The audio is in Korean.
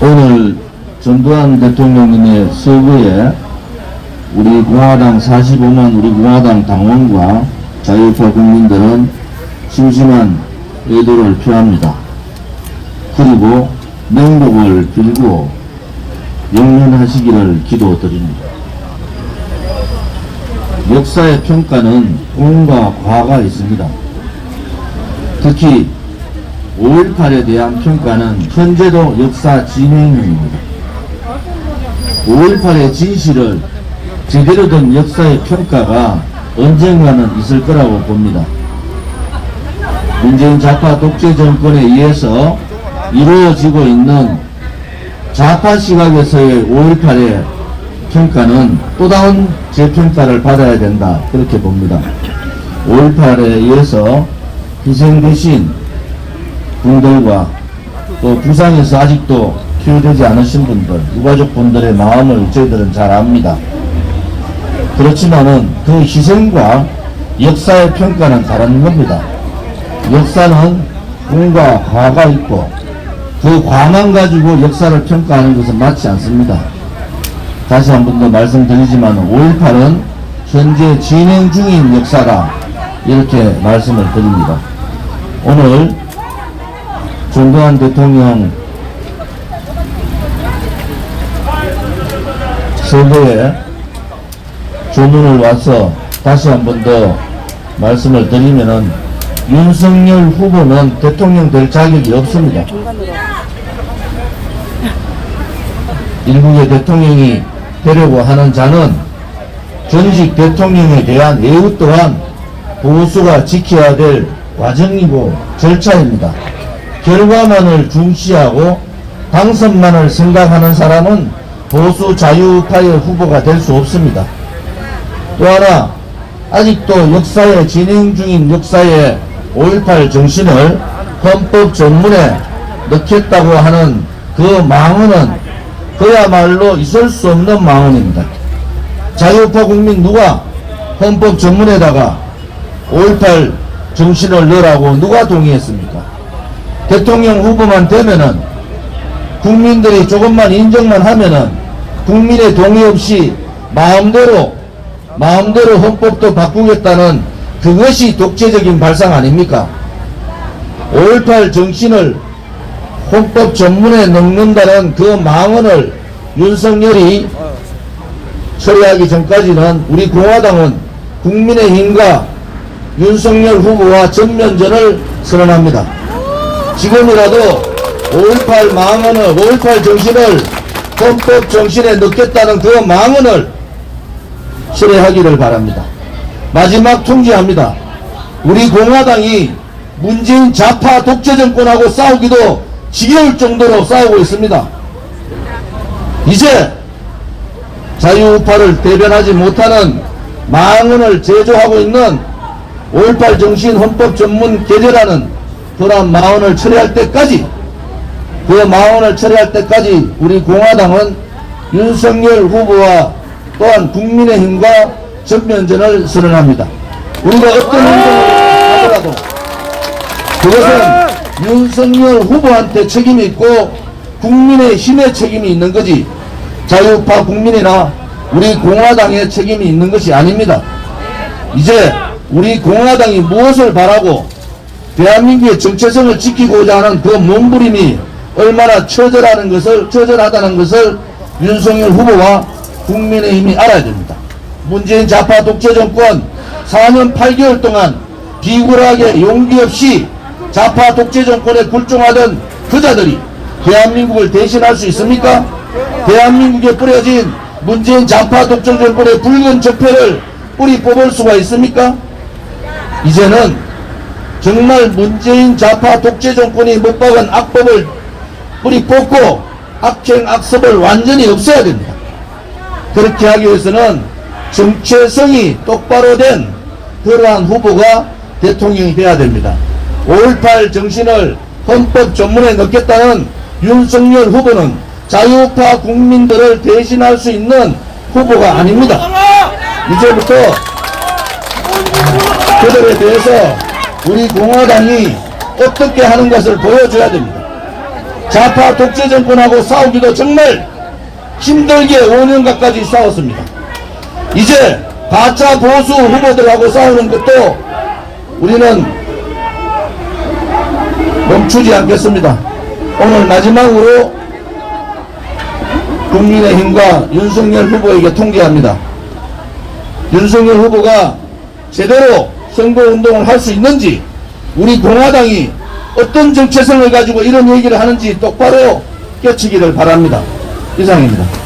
오늘 전두환 대통령님의 서거에 우리 공화당 45만 우리 공화당 당원과 자유파 국민들은 심심한 애도를 표합니다. 그리고 명복을 빌고 영면하시기를 기도드립니다. 역사의 평가는 공과 과가 있습니다. 특히 5.18에 대한 평가는 현재도 역사 진행형입니다. 5.18의 진실을 제대로 된 역사의 평가가 언젠가는 있을 거라고 봅니다. 문재인 좌파 독재 정권에 의해서 이루어지고 있는 좌파 시각에서의 5.18의 평가는 또 다른 재평가를 받아야 된다. 그렇게 봅니다. 5.18에 의해서 희생되신 분들과 또 부상에서 아직도 치유되지 않으신 분들, 유가족 분들의 마음을 저희들은 잘 압니다. 그렇지만은 그 희생과 역사의 평가는 다른 겁니다. 역사는 공과 과가 있고 그 과만 가지고 역사를 평가하는 것은 맞지 않습니다. 다시 한 번 더 말씀드리지만 5.18은 현재 진행 중인 역사다 이렇게 말씀을 드립니다. 오늘 전두환 대통령 서거에 조문을 와서 다시 한 번 더 말씀을 드리면은 윤석열 후보는 대통령 될 자격이 없습니다. 일국의 대통령이 되려고 하는 자는 전직 대통령에 대한 예우 또한 보수가 지켜야 될 과정이고 절차입니다. 결과만을 중시하고 당선만을 생각하는 사람은 보수 자유파의 후보가 될 수 없습니다. 또 하나 아직도 역사에 진행 중인 역사의 5.18 정신을 헌법 전문에 넣겠다고 하는 그 망언은 그야말로 있을 수 없는 망언입니다. 자유파 국민 누가 헌법 전문에다가 5.18 정신을 넣으라고 누가 동의했습니까? 대통령 후보만 되면은 국민들이 조금만 인정만 하면은 국민의 동의 없이 마음대로 마음대로 헌법도 바꾸겠다는 그것이 독재적인 발상 아닙니까? 5.18 정신을 헌법 전문에 넣는다는 그 망언을 윤석열이 처리하기 전까지는 우리 공화당은 국민의힘과 윤석열 후보와 전면전을 선언합니다. 지금이라도 5.18 망언을 5.18 정신을 헌법 정신에 넣겠다는 그 망언을 실행하기를 바랍니다. 마지막 통지합니다. 우리 공화당이 문재인 좌파 독재 정권하고 싸우기도 지겨울 정도로 싸우고 있습니다. 이제 자유우파를 대변하지 못하는 망언을 제조하고 있는 5.18 정신 헌법 전문 계제라는 그러한 망언을 처리할 때까지 그 망언을 처리할 때까지 우리 공화당은 윤석열 후보와 또한 국민의힘과 전면전을 선언합니다. 우리가 어떤 행동을 하더라도 그것은 윤석열 후보한테 책임이 있고 국민의 힘의 책임이 있는 거지 자유파 국민이나 우리 공화당의 책임이 있는 것이 아닙니다. 이제 우리 공화당이 무엇을 바라고 대한민국의 정체성을 지키고자 하는 그 몸부림이 얼마나 처절하는 것을 처절하다는 것을 윤석열 후보와 국민의힘이 알아야 됩니다. 문재인 좌파 독재 정권 4년 8개월 동안 비굴하게 용기 없이 좌파 독재 정권에 굴종하던 그자들이 대한민국을 대신할 수 있습니까? 대한민국에 뿌려진 문재인 좌파 독재 정권의 붉은 적폐를 뿌리 뽑을 수가 있습니까? 이제는 정말 문재인 좌파 독재 정권이 못 박은 악법을 뿌리 뽑고 악행 악습을 완전히 없애야 됩니다. 그렇게 하기 위해서는 정체성이 똑바로 된 그러한 후보가 대통령이 돼야 됩니다. 5.18 정신을 헌법 전문에 넣겠다는 윤석열 후보는 자유파 국민들을 대신할 수 있는 후보가 아닙니다. 이제부터 그들에 대해서 우리 공화당이 어떻게 하는 것을 보여줘야 됩니다. 좌파 독재 정권하고 싸우기도 정말 힘들게 5년 가까이 싸웠습니다. 이제 가짜 보수 후보들하고 싸우는 것도 우리는 멈추지 않겠습니다. 오늘 마지막으로 국민의힘과 윤석열 후보에게 통계합니다. 윤석열 후보가 제대로 선거운동을 할 수 있는지 우리 공화당이 어떤 정체성을 가지고 이런 얘기를 하는지 똑바로 깨치기를 바랍니다. 이상입니다.